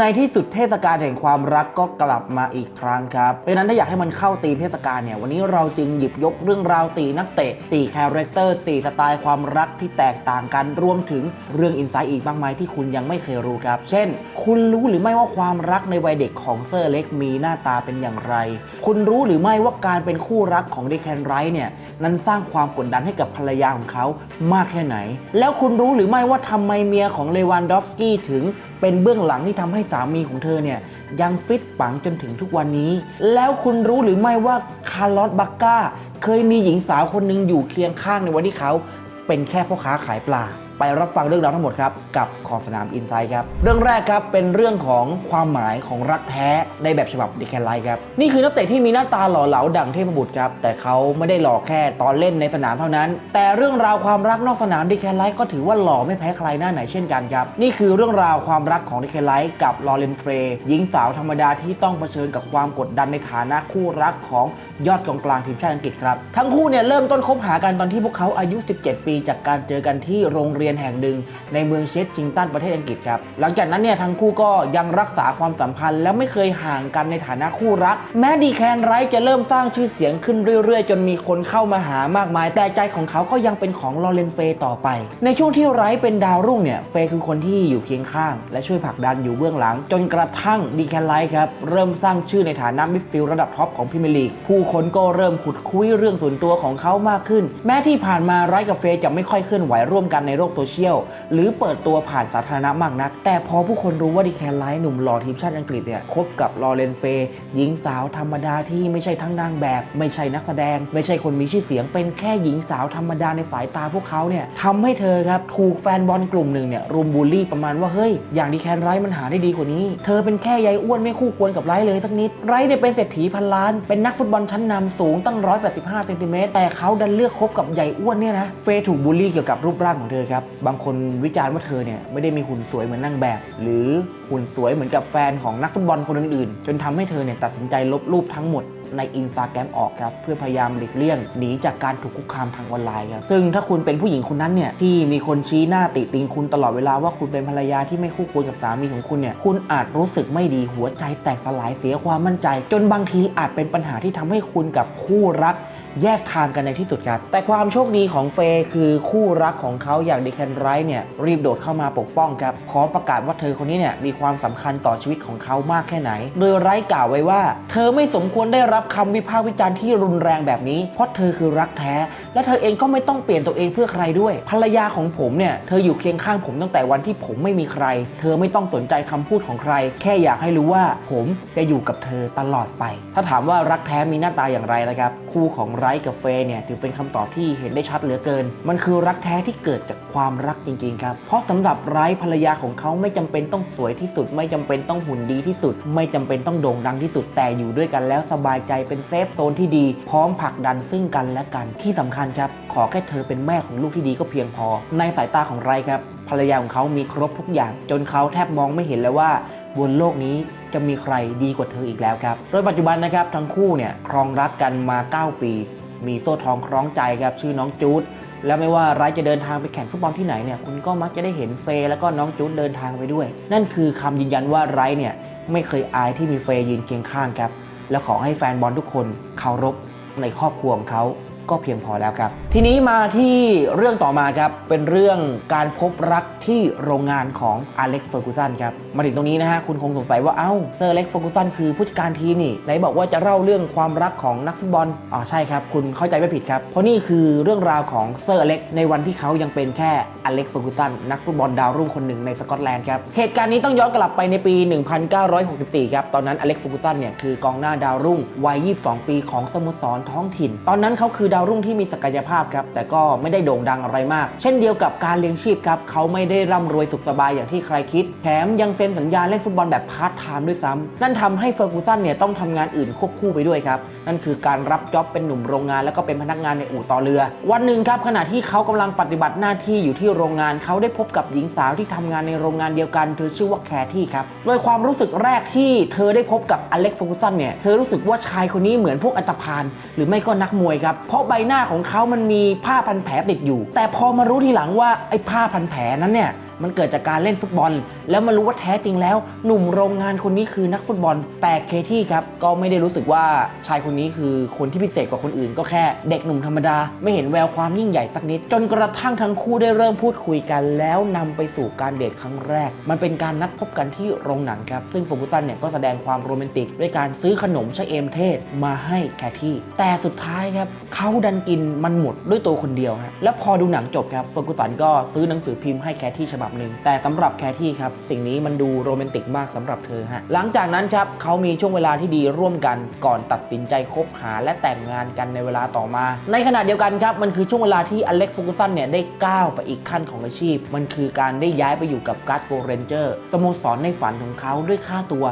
ในที่สุดเทศกาลแห่งความรักก็กลับมาอีกครั้งครับ เพราะฉะนั้นถ้าอยากให้มันเข้าธีมเทศกาลเนี่ยวันนี้เราจึงหยิบยกเรื่องราวสีนักเตะสีคาแรคเตอร์สีสไตล์ความรักที่แตกต่างกันรวมถึงเรื่องอินไซต์อีกมากมายที่คุณยังไม่เคยรู้ครับ เช่น คุณรู้หรือไม่ว่าความรักในวัยเด็กของเซอร์เล็กมีหน้าตาเป็นอย่างไร คุณรู้หรือไม่ว่าการเป็นคู่รักของเดคแคนไรท์เนี่ยนั้นสร้างความกดดันให้กับภรรยาของเขามากแค่ไหน แล้วคุณรู้หรือไม่ว่าทำไมเมียของเลวันดอฟสกี้ถึงเป็นเบื้องหลังที่ทำให้สามีของเธอเนี่ยยังฟิตปังจนถึงทุกวันนี้ แล้วคุณรู้หรือไม่ว่าคาร์ลอสบักกาเคยมีหญิงสาวคนหนึ่งอยู่เคียงข้างในวันที่เขาเป็นแค่พ่อค้าขายปลา ไปรับฟังเรื่องราวทั้งหมดครับกับขอบสนามอินไซด์ครับ เรื่องแรกครับเป็นเรื่องของความหมายของรักแท้ในแบบฉบับดิแคนไลท์ครับ นี่คือนักเตะที่มีหน้าตาหล่อเหลาดังเทพบุตรครับ แต่เขาไม่ได้หล่อแค่ตอนเล่นในสนามเท่านั้น แต่เรื่องราวความรักนอกสนามดิแคนไลท์ก็ถือว่าหล่อไม่แพ้ใครหน้าไหนเช่นกันครับ นี่คือเรื่องราวความรักของดิแคนไลท์กับลอเรนเฟรย์หญิงสาวธรรมดาที่ต้องเผชิญกับความกดดันในฐานะคู่รักของยอดกองกลางทีมชาติอังกฤษครับทั้งคู่เนี่ยเริ่มต้นคบหากันตอนที่พวกเขาอายุ 17 ปี จากการเจอกันที่โรงเรียนแห่งหนึ่งในเมืองเชสชิงตันประเทศอังกฤษครับ หลังจากนั้นเนี่ยทั้งคู่ก็ยังรักษาความสัมพันธ์และไม่เคยห่างกันในฐานะคู่รัก แม้ดีแคนไรท์จะเริ่มสร้างชื่อเสียงขึ้นเรื่อยๆ จนมีคนเข้ามาหามากมาย แต่ใจของเขาก็ยังเป็นของลอเรนเฟย์ต่อไป ในช่วงที่ไรท์เป็นดาวรุ่งเนี่ยเฟย์คือคนที่อยู่เคียงข้าง และช่วยผลักดันอยู่เบื้องหลัง จนกระทั่งดีแคนไรท์ครับเริ่มสร้างชื่อในฐานะมิดฟิลด์ระดับท็อปของพรีเมียร์ลีกผู้คนก็เริ่มขุดคุยเรื่องส่วนตัวของเขามากขึ้น แม้ที่ผ่านมาไรท์กับเฟย์จะไม่ค่อยเคลื่อนไหวร่วมกันในโลกโซเชียลหรือเปิดตัวผ่านสาธารณะมากนัก แต่พอผู้คนรู้ว่าดีแคนไลท์หนุ่มหล่อทีมชาติอังกฤษเนี่ยคบกับลอเรนเฟย์หญิงสาวธรรมดาที่ไม่ใช่ทั้งนางแบบ ไม่ใช่นักแสดง ไม่ใช่คนมีชื่อเสียง เป็นแค่หญิงสาวธรรมดาในสายตาพวกเขาเนี่ยทำให้เธอครับถูกแฟนบอลกลุ่มหนึ่งเนี่ยรุมบูลลี่ประมาณว่าเฮ้ยอย่างดีแคนไลท์มันหาได้ดีกว่านี้ เธอเป็นแค่ยายอ้วนไม่คู่ควรกับไลท์เลยสักนิดไลท์เนี่ยเป็นเศรษฐีพันล้าน เป็นนักฟุตบอลชั้นนำสูงตั้ง 185เซนติเมตรแต่เขาดันเลือกคบกับใหญ่อ้วนเนี่ยนะเฟย์ถูกบูลลี่เกี่ยวกับรูปร่างของเธอครับบางคนวิจารณ์ว่าเธอเนี่ยไม่ได้มีหุ่นสวยเหมือนนางแบบ หรือหุ่นสวยเหมือนกับแฟนของนักฟุตบอลคนอื่นๆ จนทำให้เธอเนี่ยตัดสินใจลบรูปทั้งหมดในอินสตาแกรมออกครับ เพื่อพยายามหลีกเลี่ยงหนีจากการถูกคุกคามทางออนไลน์ครับ ซึ่งถ้าคุณเป็นผู้หญิงคนนั้นเนี่ยที่มีคนชี้หน้าติติงคุณตลอดเวลาว่าคุณเป็นภรรยาที่ไม่คู่ควรกับสามีของคุณเนี่ยคุณอาจรู้สึกไม่ดีหัวใจแตกสลายเสียความมั่นใจ จนบางทีอาจเป็นปัญหาที่ทำให้คุณกับคู่รัก แยกทางกันในที่สุดครับ แต่ความโชคดีของเฟย์คือคู่รักของเขาอย่างเดิแคนไรท์เนี่ยรีบโดดเข้ามาปกป้องครับพร้อมประกาศว่าเธอคนนี้เนี่ยมีความสำคัญต่อชีวิตของเขามากแค่ไหน โดยไรท์กล่าวไว้ว่า เธอไม่สมควรได้รับคำวิพากษ์วิจารณ์ที่รุนแรงแบบนี้ เพราะเธอคือรักแท้ และเธอเองก็ไม่ต้องเปลี่ยนตัวเองเพื่อใครด้วย ภรรยาของผมเนี่ยเธออยู่เคียงข้างผมตั้งแต่วันที่ผมไม่มีใคร เธอไม่ต้องสนใจคำพูดของใคร แค่อยากให้รู้ว่าผมจะอยู่กับเธอตลอดไป ถ้าถามว่ารักแท้มีหน้าตาอย่างไรนะครับคู่ของไรท์กับเฟย์เนี่ยถือเป็นคำตอบที่เห็นได้ชัดเหลือเกิน มันคือรักแท้ที่เกิดจากความรักจริงๆครับ เพราะสำหรับไร้ภรรยาของเขาไม่จำเป็นต้องสวยที่สุด ไม่จำเป็นต้องหุ่นดีที่สุด ไม่จำเป็นต้องโด่งดังที่สุดแต่อยู่ด้วยกันแล้วสบายใจเป็นเซฟโซนที่ดี พร้อมผลักดันซึ่งกันและกันที่สำคัญครับ ขอแค่เธอเป็นแม่ของลูกที่ดีก็เพียงพอ ในสายตาของไรครับภรรยาของเขามีครบทุกอย่าง จนเขาแทบมองไม่เห็นเลยว่าบนโลกนี้จะมีใครดีกว่าเธออีกแล้วครับ โดยปัจจุบันนะครับทั้งคู่เนี่ยครองรักกันมา 9 ปี มีโซ่ทองคล้องใจครับชื่อน้องจูดแล้วไม่ว่าไรจะเดินทางไปแข่งฟุตบอลที่ไหนเนี่ยคุณก็มักจะได้เห็นเฟย์แล้วก็น้องจูดเดินทางไปด้วย นั่นคือคำยืนยันว่าไรเนี่ยไม่เคยอายที่มีเฟย์ยืนเคียงข้างครับ และขอให้แฟนบอลทุกคนเคารพในครอบครัวของเขา ก็เพียงพอแล้วครับ ทีนี้มาที่เรื่องต่อมาครับ เป็นเรื่องการพบรักที่โรงงานของอเล็กเฟอร์กูสันครับ มาถึงตรงนี้นะฮะ คุณคงสงสัยว่า เอ้าเซอร์อเล็กเฟอร์กูสันคือผู้จัดการทีมนี่ ไหนบอกว่าจะเล่าเรื่องความรักของนักฟุตบอล อ๋อใช่ครับ คุณเข้าใจไม่ผิดครับ เพราะนี่คือเรื่องราวของเซอร์อเล็กในวันที่เขายังเป็นแค่อเล็กเฟอร์กูสันนักฟุตบอลดาวรุ่งคนหนึ่งในสกอตแลนด์ครับ เหตุการณ์นี้ต้องย้อนกลับไปในปี 1964 ครับ ตอนนั้นอเล็กเฟอร์กูสันเนี่ยคือกองหน้าดาวรุ่งวัย 22 ปีของสโมสรท้องถิ่น ตอนนั้นเขาคือดาวรุ่งที่มีศักยภาพครับแต่ก็ไม่ได้โด่งดังอะไรมาก เช่นเดียวกับการเลี้ยงชีพครับเขาไม่ได้ร่ำรวยสุขสบายอย่างที่ใครคิด แถมยังเซ็นสัญญาเล่นฟุตบอลแบบพาร์ทไทม์ด้วยซ้ำนั่นทำให้เฟอร์กูสันเนี่ยต้องทำงานอื่นควบคู่ไปด้วยครับ นั่นคือการรับจ็อบเป็นหนุ่มโรงงาน แล้วก็เป็นพนักงานในอู่ต่อเรือ วันหนึ่งครับขณะที่เขากำลังปฏิบัติหน้าที่อยู่ที่โรงงานเขาได้พบกับหญิงสาวที่ทำงานในโรงงานเดียวกันเธอชื่อว่าแคที่ครับโดยความรู้สึกแรกที่เธอได้พบกับอเล็กซ์เฟอร์กูสันเนี่ยเธอรู้สึกว่าชายคนนี้เหมือนพวกอันตพาลหรือไม่ก็นักมวยครับเพราะใบหน้าของเขามันมีผ้าพันแผลติดอยู่ แต่พอมารู้ทีหลังว่าไอ้ผ้าพันแผลนั้นเนี่ย มันเกิดจากการเล่นฟุตบอล แล้วมารู้ว่าแท้จริงแล้ว หนุ่มโรงงานคนนี้คือนักฟุตบอล แต่เคที่ครับก็ไม่ได้รู้สึกว่าชายคนนี้คือคนที่พิเศษกว่าคนอื่น ก็แค่เด็กหนุ่มธรรมดา ไม่เห็นแววความยิ่งใหญ่สักนิด จนกระทั่งทั้งคู่ได้เริ่มพูดคุยกัน แล้วนำไปสู่การเดทครั้งแรก มันเป็นการนัดพบกันที่โรงหนังครับซึ่งโฟกุสันเนี่ยก็แสดงความโรแมนติก ด้วยการซื้อขนมชะเอมเทศมาให้แคที่ แต่สุดท้ายครับเขาดันกินมันหมดด้วยตัวคนเดียวฮะแล้วพอดูหนังจบครับฟอร์กูสันก็ซื้อหนังสือพิมพ์ให้แคที่ฉบับหนึ่งแต่สำหรับแคที่ครับสิ่งนี้มันดูโรแมนติกมากสำหรับเธอฮะหลังจากนั้นครับเขามีช่วงเวลาที่ดีร่วมกันก่อนตัดสินใจคบหาและแต่งงานกันในเวลาต่อมา ในขณะเดียวกันครับมันคือช่วงเวลาที่อเล็กซ์ฟอร์กูสันเนี่ยได้ก้าวไปอีกขั้นของอาชีพ มันคือการได้ย้ายไปอยู่กับการ์ดโกเรนเจอร์สโมสรในฝันของเขาด้วยค่าตัว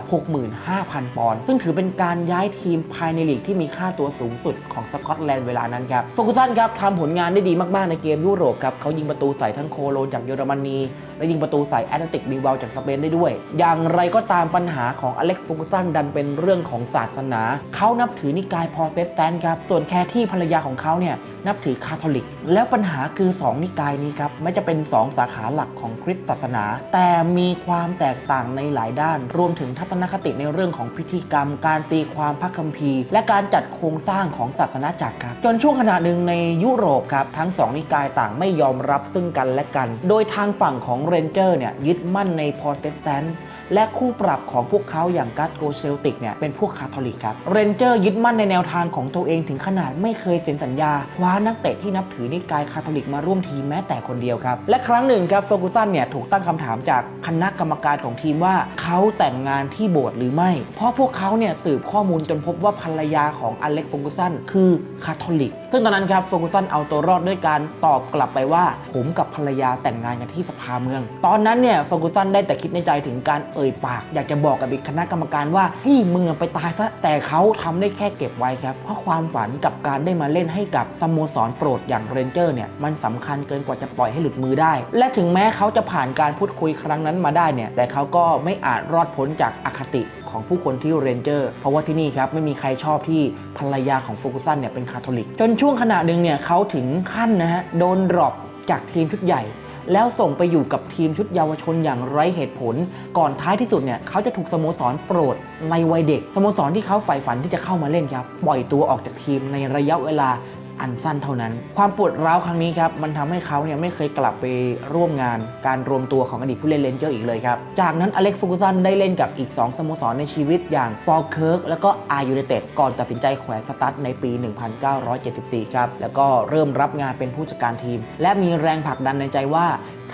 65,000 ปอนด์ซึ่งถือเป็นการย้ายทีมภายในลีกที่มีค่าตัวสูงสุดของสกอตแลนด์เวลานั้นครับฟอร์กูสันครับทำผลงานได้ดีมากๆในเกมยุโรปครับเขายิงประตูใส่ทั้งโคโลนจากเยอรมนีและยิงประตูใส่แอตเลติกบิลเบาจากสเปนได้ด้วย อย่างไรก็ตามปัญหาของอเล็กซ์ฟูกุสันดันเป็นเรื่องของศาสนา เขานับถือนิกายพรอเตสแตนต์ครับ ส่วนแคที่ภรรยาของเขาเนี่ยนับถือคาทอลิก แล้วปัญหาคือ 2 นิกายนี้ครับไม่จะเป็น 2 สาขาหลักของคริสต์ศาสนา แต่มีความแตกต่างในหลายด้าน รวมถึงทัศนคติในเรื่องของพิธีกรรม การตีความพระคัมภีร์ และการจัดโครงสร้างของศาสนาจักรครับจนช่วงขณะหนึ่งในยุโรปครับทั้งสองนิกายต่างไม่ยอมรับซึ่งกันและกัน โดยทางฝั่งของของเรนเจอร์เนี่ยยึดมั่นในพรเตสแตนต์และคู่ปรับของพวกเขาอย่างกัตโกเซลติกเนี่ยเป็นพวกคาทอลิกครับเรนเจอร์ยึดมั่นในแนวทางของตัวเองถึงขนาดไม่เคยเซ็นสัญญา คว้านักเตะที่นับถือนิกายคาทอลิกมาร่วมทีมแม้แต่คนเดียวครับ และครั้งหนึ่งครับเฟอร์กูสันเนี่ยถูกตั้งคำถามจากคณะกรรมการของทีมว่าเขาแต่งงานที่โบสถ์หรือไม่ เพราะพวกเขาเนี่ยสืบข้อมูลจนพบว่าภรรยาของอเล็กซ์เฟอร์กูสันคือคาทอลิก ซึ่งตอนนั้นครับเฟอร์กูสันเอาตัวรอดด้วยการตอบกลับไปว่าผมกับภรรยาแต่งงานกันที่สภาเมือง ตอนนั้นเนี่ยฟอร์กูสันได้แต่คิดในใจถึงการเอ่ยปาก อยากจะบอกกับอีกคณะกรรมการว่าเฮ้มึงไปตายซะแต่เขาทำได้แค่เก็บไว้ครับ เพราะความฝันกับการได้มาเล่นให้กับสโมสรโปรดอย่างเรนเจอร์เนี่ยมันสำคัญเกินกว่าจะปล่อยให้หลุดมือได้ และถึงแม้เขาจะผ่านการพูดคุยครั้งนั้นมาได้เนี่ยแต่เขาก็ไม่อาจรอดพ้นจากอคติของผู้คนที่เรนเจอร์เพราะว่าที่นี่ครับไม่มีใครชอบที่ภรรยาของโฟกุสันเนี่ยเป็นคาทอลิก จนช่วงขณะหนึ่งเนี่ยเขาถึงขั้นนะฮะโดนดรอปจากทีมชุดใหญ่ แล้วส่งไปอยู่กับทีมชุดเยาวชนอย่างไร้เหตุผล ก่อนท้ายที่สุดเนี่ยเขาจะถูกสโมสรโปรดในวัยเด็กสโมสรที่เขาใฝ่ฝันที่จะเข้ามาเล่นครับ ปล่อยตัวออกจากทีมในระยะเวลา อันสั้นเท่านั้น ความปวดร้าวครั้งนี้ครับมันทำให้เขาเนี่ยไม่เคยกลับไปร่วมงานการรวมตัวของอดีตผู้เล่นเลนเจอร์อีกเลยครับ จากนั้นอเล็กซ์ฟูกุสันได้เล่นกับอีก 2 สโมสรในชีวิตอย่างฟอลเคิร์กแล้วก็อาร์ยูเนเต็ดก่อนตัดสินใจแขวนสตั๊ดในปี 1974 ครับ แล้วก็เริ่มรับงานเป็นผู้จัดการทีม และมีแรงผลักดันในใจว่า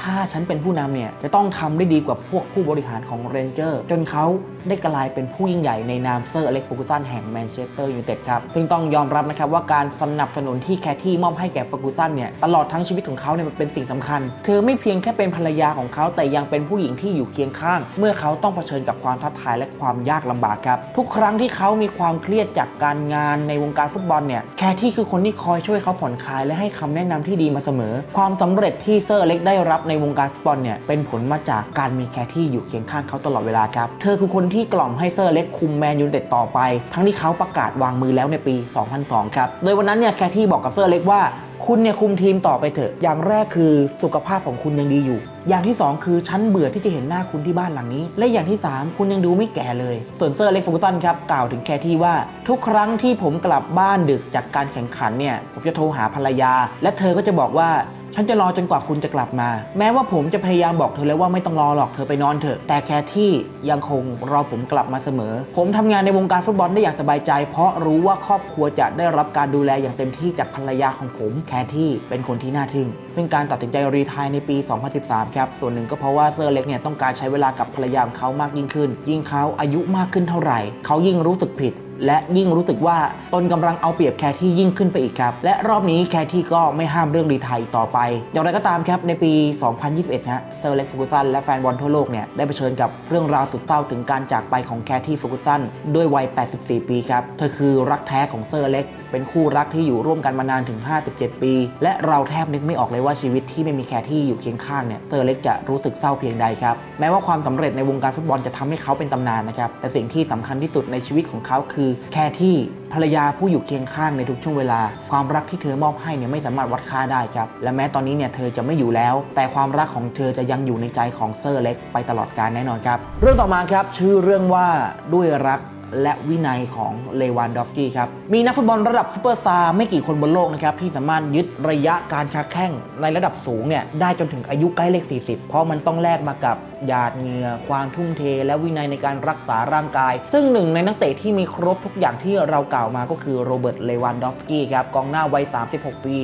ถ้าฉันเป็นผู้นำเนี่ยจะต้องทำได้ดีกว่าพวกผู้บริหารของเรนเจอร์จนเขาได้กลายเป็นผู้ยิ่งใหญ่ในนามเซอร์อเล็กซ์ฟูกุสันแห่งแมนเชสเตอร์ยูไนเต็ดครับซึ่งต้องยอมรับนะครับว่าการสนับสนุนที่แคทที่มอบให้แก่ฟูกุสันเนี่ยตลอดทั้งชีวิตของเขาเนี่ยมันเป็นสิ่งสำคัญ เธอไม่เพียงแค่เป็นภรรยาของเขาแต่ยังเป็นผู้หญิงที่อยู่เคียงข้าง เมื่อเขาต้องเผชิญกับความท้าทายและความยากลำบากครับทุกครั้งที่เขามีความเครียดจากการงานในวงการฟุตบอลเนี่ยแคทที่คือคนที่คอยช่วยเขาผ่อนคลายและให้คำแนะนำที่ดีมาเสมอ ความสำเร็จที่เซอร์เล็กได้รับในวงการฟุตบอลเนี่ยเป็นผลมาจากการมีแคทที่อยู่เคียงข้างเขาตลอดเวลาครับ เธอคือคนที่กล่อมให้เซอร์เล็กคุมแมนยูเต็ดต่อไป ทั้งที่เขาประกาศวางมือแล้วในปี 2002 ครับ โดยวันนั้นเนี่ยแคทที่บอกกับเซอร์เล็กว่าคุณเนี่ยคุมทีมต่อไปเถอะ อย่างแรกคือสุขภาพของคุณยังดีอยู่ อย่างที่ 2 คือฉันเบื่อที่จะเห็นหน้าคุณที่บ้านหลังนี้ และอย่างที่ 3 คุณยังดูไม่แก่เลย ส่วนเซอร์เล็กฟูสันครับกล่าวถึงแคที่ว่า ทุกครั้งที่ผมกลับบ้านดึกจากการแข่งขันเนี่ยผมจะโทรหาภรรยา และเธอก็จะบอกว่า ฉันจะรอจนกว่าคุณจะกลับมา แม้ว่าผมจะพยายามบอกเธอแล้วว่าไม่ต้องรอหรอกเธอไปนอนเถอะ แต่แคที่ยังคงรอผมกลับมาเสมอ ผมทำงานในวงการฟุตบอลได้อย่างสบายใจ เพราะรู้ว่าครอบครัวจะได้รับการดูแลอย่างเต็มที่จากภรรยาของผมแคที่เป็นคนที่น่าทึ่งซึ่งการตัดสินใจรีทายในปี 2013 ครับ ส่วนหนึ่งก็เพราะว่าเซอร์เล็กเนี่ยต้องการใช้เวลากับภรรยาของเขามากยิ่งขึ้น ยิ่งเขาอายุมากขึ้นเท่าไหร่ เขายิ่งรู้สึกผิด และยิ่งรู้สึกว่าตนกำลังเอาเปรียบแคที่ยิ่งขึ้นไปอีกครับ และรอบนี้แคที่ก็ไม่ห้ามเรื่องรีไทยต่อไป อย่างไรก็ตามครับในปี 2021 ฮะเซอร์เล็กฟูกุสันและแฟนบอลทั่วโลกเนี่ยได้เผชิญกับเรื่องราวสุดเศร้าถึงการจากไปของแคที่ฟูกุสันด้วยวัย 84 ปีครับเธอคือรักแท้ของเซอร์เล็ก เป็นคู่รักที่อยู่ร่วมกันมานานถึง 57 ปี และเราแทบนึกไม่ออกเลยว่าชีวิตที่ไม่มีแคที่อยู่เคียงข้างเนี่ยเซอร์เล็กจะรู้สึกเศร้าเพียงใดครับแม้ว่าความสำเร็จในวงการฟุตบอลจะทำให้เขาเป็นตำนานนะครับแต่สิ่งที่สำคัญที่สุดในชีวิตของเขาคือแคที่ภรรยาผู้อยู่เคียงข้างในทุกช่วงเวลา ความรักที่เธอมอบให้เนี่ยไม่สามารถวัดค่าได้ครับและแม้ตอนนี้เนี่ยเธอจะไม่อยู่แล้ว แต่ความรักของเธอจะยังอยู่ในใจของเซอร์เล็กไปตลอดกาลแน่นอนครับเรื่องต่อมาครับชื่อเรื่องว่าด้วยรัก และวินัยของเลวานดอฟสกี้ครับ มีนักฟุตบอลระดับซูเปอร์สตาร์ไม่กี่คนบนโลกนะครับ ที่สามารถยึดระยะการค้าแข้งในระดับสูงเนี่ยได้จนถึงอายุใกล้เลข 40 เพราะมันต้องแลกมากับหยาดเหงื่อความทุ่มเท และวินัยในการรักษาร่างกาย ซึ่งหนึ่งในนักเตะที่มีครบทุกอย่างที่เรากล่าวมาก็คือโรเบิร์ตเลวานดอฟสกี้ครับกองหน้าวัย 36 ปี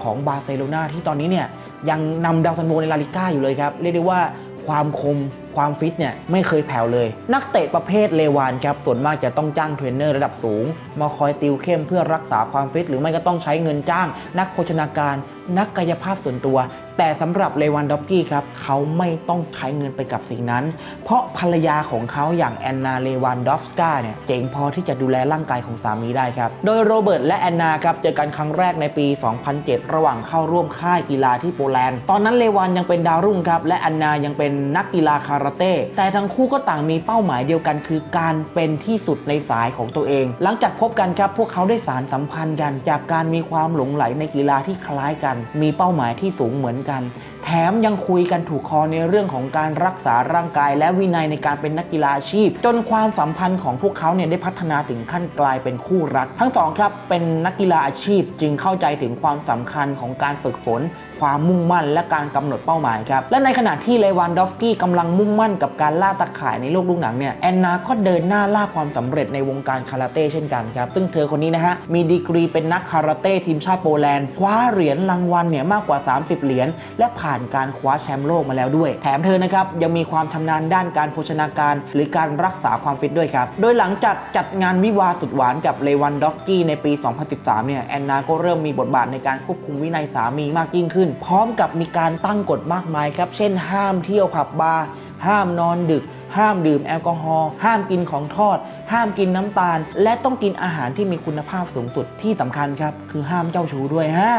ของบาร์เซโลนาที่ตอนนี้เนี่ยยังนำดาวซันโวในลาลิก้าอยู่เลยครับเรียกได้ว่า ความคม ความฟิตเนี่ยไม่เคยแผ่วเลย นักเตะประเภทเลวานครับส่วนมากจะต้องจ้างเทรนเนอร์ระดับสูง มาคอยติวเข้มเพื่อรักษาความฟิต หรือไม่ก็ต้องใช้เงินจ้าง นักโภชนาการ นักกายภาพส่วนตัว แต่สำหรับเลวันด็อกกี้ครับเขาไม่ต้องใช้เงินไปกับสิ่งนั้น เพราะภรรยาของเขาอย่างแอนนาเลวันดอฟสกาเนี่ยเจ๋งพอที่จะดูแลร่างกายของสามีได้ครับ โดยโรเบิร์ตและแอนนาครับเจอกันครั้งแรกในปี 2007 ระหว่างเข้าร่วมค่ายกีฬาที่โปแลนด์ ตอนนั้นเลวันยังเป็นดาวรุ่งครับและแอนนายังเป็นนักกีฬาคาราเต้แต่ทั้งคู่ก็ต่างมีเป้าหมายเดียวกัน คือการเป็นที่สุดในสายของตัวเอง หลังจากพบกันครับพวกเขาได้สารสัมพันธ์กัน จากการมีความหลงไหลในกีฬาที่คล้ายกัน มีเป้าหมายที่สูงเหมือนกัน แถมยังคุยกันถูกคอในเรื่องของการรักษาร่างกาย และวินัยในการเป็นนักกีฬาอาชีพ จนความสัมพันธ์ของพวกเขาเนี่ยได้พัฒนาถึงขั้นกลายเป็นคู่รัก ทั้งสองครับเป็นนักกีฬาอาชีพจึงเข้าใจถึงความสำคัญของการฝึกฝน ความมุ่งมั่น และการกำหนดเป้าหมายครับและในขณะที่เลวานดอฟสกี้กำลังมุ่งมั่นกับการล่าตะข่ายในโลกลูกหนังเนี่ยแอนนาก็เดินหน้าล่าความสำเร็จในวงการคาราเต้เช่นกันครับซึ่งเธอคนนี้นะฮะมีดีกรีเป็นนักคาราเต้ทีมชาติโปแลนด์คว้าเหรียญรางวัลเนี่ยมากกว่า 30 เหรียญและผ่านานการคว้าแชมป์โลกมาแล้วด้วย แถมเธอนะครับยังมีความชำนาญด้านการโภชนาการ หรือการรักษาความฟิตด้วยครับ โดยหลังจากจัดงานวิวาสุดหวานกับเลวันดอฟสกี้ในปี 2013 เนี่ยแอนนาก็เริ่มมีบทบาทในการควบคุมวินัยสามีมากยิ่งขึ้น พร้อมกับมีการตั้งกฎมากมายครับ เช่น ห้ามเที่ยวผับบาร์ห้ามนอนดึกห้ามดื่มแอลกอฮอล์ ห้ามกินของทอด ห้ามกินน้ำตาล และต้องกินอาหารที่มีคุณภาพสูงสุดที่สำคัญครับ คือห้ามเจ้าชู้ด้วยฮะ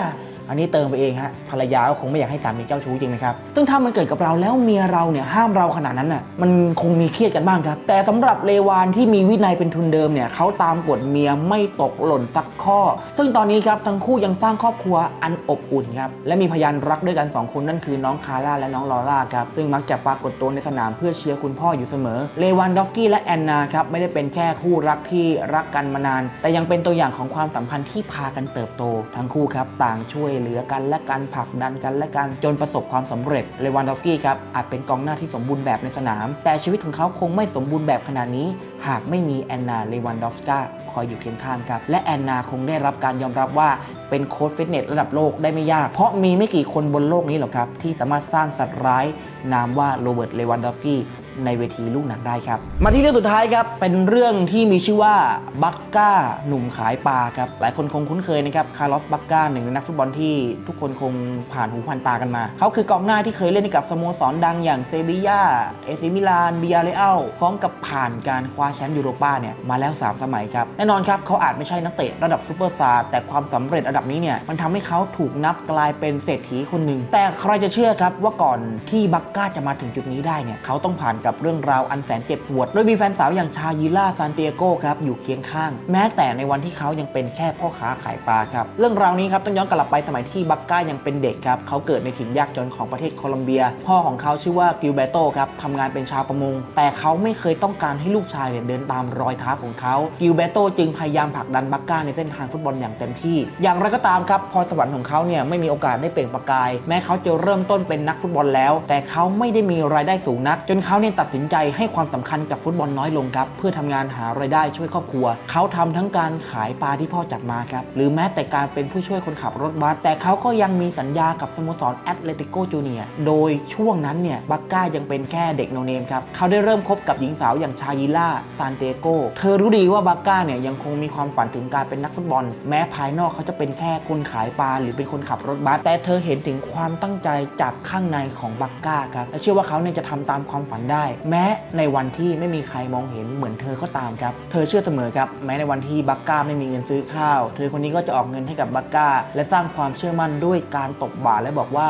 อันนี้เติมไปเองฮะภรรยาก็คงไม่อยากให้สามีเจ้าชู้จริงนะครับซึ่งถ้ามันเกิดกับเราแล้วเมียเราเนี่ยห้ามเราขนาดนั้นน่ะมันคงมีเครียดกันบ้างครับ แต่สำหรับเลวานที่มีวินัยเป็นทุนเดิมเนี่ยเขาตามกฎเมียไม่ตกหล่นสักข้อ ซึ่งตอนนี้ครับทั้งคู่ยังสร้างครอบครัวอันอบอุ่นครับและมีพยานรักด้วยกันสองคนนั่นคือน้องคาร่าและน้องลอร่าครับซึ่งมักจะปรากฏตัวในสนามเพื่อเชียร์คุณพ่ออยู่เสมอ เลวานดอฟกี้และแอนนาครับไม่ได้เป็นแค่คู่รักที่รักกันมานาน แต่ยังเป็นตัวอย่างของความสัมพันธ์ที่พากันเติบโต ทั้งคู่ครับต่างช่วยเหลือกันและกันผลักดันกันและกันจนประสบความสำเร็จเลวานดอฟสกี้ครับอาจเป็นกองหน้าที่สมบูรณ์แบบในสนาม แต่ชีวิตของเขาคงไม่สมบูรณ์แบบขนาดนี้ หากไม่มีแอนนาเลวันดอฟสกาคอยอยู่เคียงข้างครับและแอนนาคงได้รับการยอมรับว่าเป็นโค้ชฟิตเนสระดับโลกได้ไม่ยาก เพราะมีไม่กี่คนบนโลกนี้หรอกครับที่สามารถสร้างสัตว์ร้ายนามว่าโรเบิร์ตเลวันดอฟสกี้ ในเวทีลูกหนังได้ครับ มาที่เรื่องสุดท้ายครับ เป็นเรื่องที่มีชื่อว่าบักก้าหนุ่มขายปลาครับ หลายคนคงคุ้นเคยนะครับ คาร์ลอสบักก้าหนึ่งในนักฟุตบอลที่ทุกคนคงผ่านหูผ่านตากันมา เขาคือกองหน้าที่เคยเล่นให้กับสโมสรดังอย่างเซบีย่า เอซิมิลาน บิยาเรอัล พร้อมกับผ่านการคว้าแชมป์ยูโรป้าเนี่ยมาแล้ว 3 สมัยครับ แน่นอนครับเขาอาจไม่ใช่นักเตะระดับซูเปอร์สตาร์แต่ความสำเร็จระดับนี้เนี่ยมันทำให้เขาถูกนับกลายเป็นเศรษฐีคนหนึ่งแต่ใครจะเชื่อครับว่าก่อนที่บักก้าจะมาถึงจุดนี้ได้เนี่ยเขาต้องผ่านกับเรื่องราวอันแสนเจ็บปวด โดยมีแฟนสาวอย่างชายิล่าซานเตียโกครับอยู่เคียงข้าง แม้แต่ในวันที่เขายังเป็นแค่พ่อค้าขายปลาครับเรื่องราวนี้ครับต้องย้อนกลับไปสมัยที่บักก้ายังเป็นเด็กครับเขาเกิดในถิ่นยากจนของประเทศโคลอมเบีย พ่อของเขาชื่อว่ากิลเบโตครับทำงานเป็นชาวประมง แต่เขาไม่เคยต้องการให้ลูกชายเนี่ยเดินตามรอยเท้าของเขากิลเบโตจึงพยายามผลักดันบักก้าในเส้นทางฟุตบอลอย่างเต็มที่ อย่างไรก็ตามครับพรสวรรค์ของเขาเนี่ยไม่มีโอกาสได้เปล่งประกาย แม้เขาจะเริ่มต้นเป็นนักฟุตบอลแล้ว แต่เขาไม่ได้มีรายได้สูงนัก จนเขาเนี่ยตัดสินใจให้ความสำคัญกับฟุตบอลน้อยลงครับ เพื่อทำงานหารายได้ช่วยครอบครัว เขาทำทั้งการขายปลาที่พ่อจัดมาครับหรือแม้แต่การเป็นผู้ช่วยคนขับรถบัสแต่เขาก็ยังมีสัญญากับสโมสรแอตเลติโกจูเนียโดยช่วงนั้นเนี่ยบักก้ายังเป็นแค่เด็กโนเนมครับเขาได้เริ่มคบกับหญิงสาวอย่างชายิล่าซานเตโกเธอรู้ดีว่าบักก้าเนี่ยยังคงมีความฝันถึงการเป็นนักฟุตบอล แม้ภายนอกเขาจะเป็นแค่คนขายปลาหรือเป็นคนขับรถบัสแต่เธอเห็นถึงความตั้งใจจากข้างในของบักก้าครับและเชื่อว่าเขาเนี่ยจะทำตามความฝันได้แม้ในวันที่ไม่มีใครมองเห็นเหมือนเธอก็ตามครับ เธอเชื่อเสมอครับ แม้ในวันที่บักก้าไม่มีเงินซื้อข้าว เธอคนนี้ก็จะออกเงินให้กับบักก้า และสร้างความเชื่อมั่นด้วยการตบบ่าและบอกว่า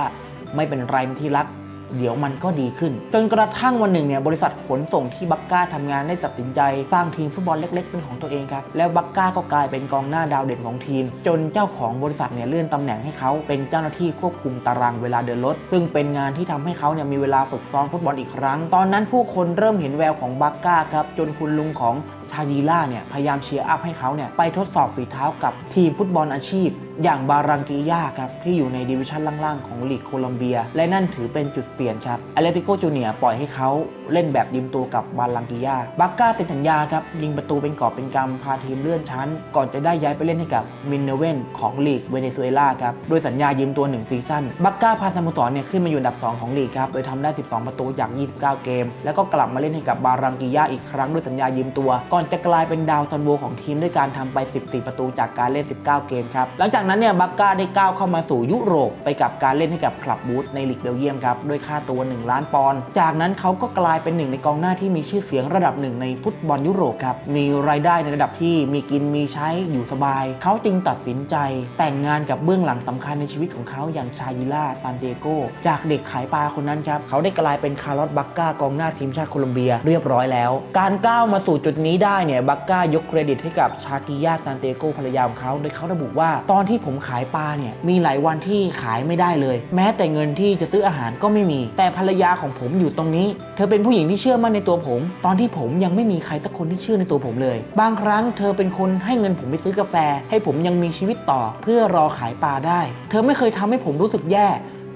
ไม่เป็นไรที่รัก เดี๋ยวมันก็ดีขึ้น จนกระทั่งวันหนึ่งเนี่ยบริษัทขนส่งที่บักก้าทำงานได้ตัดสินใจ สร้างทีมฟุตบอลเล็ก ๆ เป็นของตัวเองครับแล้วบักก้าก็กลายเป็นกองหน้าดาวเด่นของทีม จนเจ้าของบริษัทเนี่ยเลื่อนตำแหน่งให้เขาเป็นเจ้าหน้าที่ควบคุมตารางเวลาเดินรถซึ่งเป็นงานที่ทำให้เขาเนี่ยมีเวลาฝึกซ้อมฟุตบอลอีกครั้ง ตอนนั้นผู้คนเริ่มเห็นแววของบักก้าครับจนคุณลุงของ ชายีล่าเนี่ยพยายามเชียร์อัพให้เขาเนี่ยไปทดสอบฝีเท้ากับทีมฟุตบอลอาชีพ อย่างบารังกียาครับที่อยู่ในดิวิชั่นล่างๆของลีกโคลัมเบีย และนั่นถือเป็นจุดเปลี่ยนครับอเลติโกจูเนียปล่อยให้เขาเล่นแบบยืมตัวกับบารังกียาบักก้าเซ็นสัญญาครับยิงประตูเป็นกอบเป็นกำพาทีมเลื่อนชั้น ก่อนจะได้ย้ายไปเล่นให้กับมินเนเวนของลีกเวเนซุเอลาครับโดยสัญญายืมตัว1ซีซั่นบักก้าพาสโมสรเนี่ยขึ้นมาอยู่อันดับ 2 ของลีกครับโดยทำได้ 12 ประตูจาก 29 เกม แล้วก็กลับมาเล่นให้กับบารังกียาอีกครั้งด้วยสัญญายืมตัวก่อนจะกลายเป็นดาวซันโวของทีมด้วยการทำไป 14 ประตูจากการเล่น 19 เกมครับ หลังจากนั้นเนี่ยบักก้าได้ก้าวเข้ามาสู่ยุโรปไปกับการเล่นให้กับคลับบูธในลีกเบลเยียมครับด้วยค่าตัว 1 ล้านปอนด์ จากนั้นเขาก็กลายเป็นหนึ่งในกองหน้าที่มีชื่อเสียงระดับหนึ่งในฟุตบอลยุโรปครับ มีรายได้ในระดับที่มีกินมีใช้อยู่สบาย เขาจึงตัดสินใจ แต่งงานกับเบื้องหลังสำคัญในชีวิตของเขาอย่างชายิล่าซานเดโกจากเด็กขายปลาคนนั้นครับเขาได้กลายเป็นคาร์ลอสบักก้ากองหน้าทีมชาติโคลอมเบียเรียบร้อยแล้ว การก้าวมาสู่จุดนี้ได้เนี่ยบักก้ายกเครดิตให้กับชากิยาซานเตโกภรรยาของเขาโดยเขาระบุว่า ตอนที่ผมขายปลาเนี่ยมีหลายวันที่ขายไม่ได้เลย แม้แต่เงินที่จะซื้ออาหารก็ไม่มี แต่ภรรยาของผมอยู่ตรงนี้ เธอเป็นผู้หญิงที่เชื่อมั่นในตัวผม ตอนที่ผมยังไม่มีใครสักคนที่เชื่อในตัวผมเลย บางครั้งเธอเป็นคนให้เงินผมไปซื้อกาแฟ ให้ผมยังมีชีวิตต่อ เพื่อรอขายปลาได้ เธอไม่เคยทำให้ผมรู้สึกแย่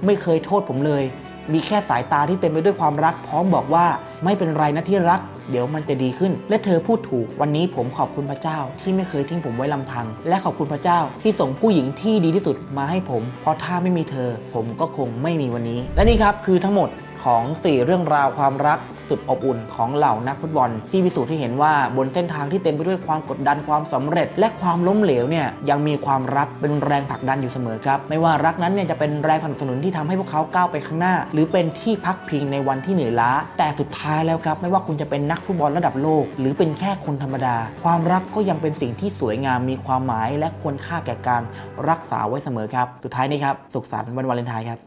ไม่เคยโทษผมเลย มีแค่สายตาที่เต็มไปด้วยความรัก พร้อมบอกว่า ไม่เป็นไรนะที่รัก เดี๋ยวมันจะดีขึ้น และเธอพูดถูก วันนี้ผมขอบคุณพระเจ้าที่ไม่เคยทิ้งผมไว้ลำพัง และขอบคุณพระเจ้าที่ส่งผู้หญิงที่ดีที่สุดมาให้ผม เพราะถ้าไม่มีเธอ ผมก็คงไม่มีวันนี้ และนี่ครับคือทั้งหมดของ 4 เรื่องราวความรัก สุดอบอุ่นของเหล่านักฟุตบอล ที่พิสูจน์ให้เห็นว่าบนเส้นทางที่เต็มไปด้วยความกดดันความสำเร็จ และความล้มเหลวเนี่ยยังมีความรักเป็นแรงผลักดันอยู่เสมอครับ ไม่ว่ารักนั้นเนี่ยจะเป็นแรงสนับสนุนที่ทำให้พวกเขาก้าวไปข้างหน้า หรือเป็นที่พักพิงในวันที่เหนื่อยล้า แต่สุดท้ายแล้วครับ ไม่ว่าคุณจะเป็นนักฟุตบอลระดับโลก หรือเป็นแค่คนธรรมดา ความรักก็ยังเป็นสิ่งที่สวยงามมีความหมาย และควรค่าแก่การรักษาไว้เสมอครับ สุดท้ายนี้ครับสุขสันต์วันวาเลนไทน์ครับ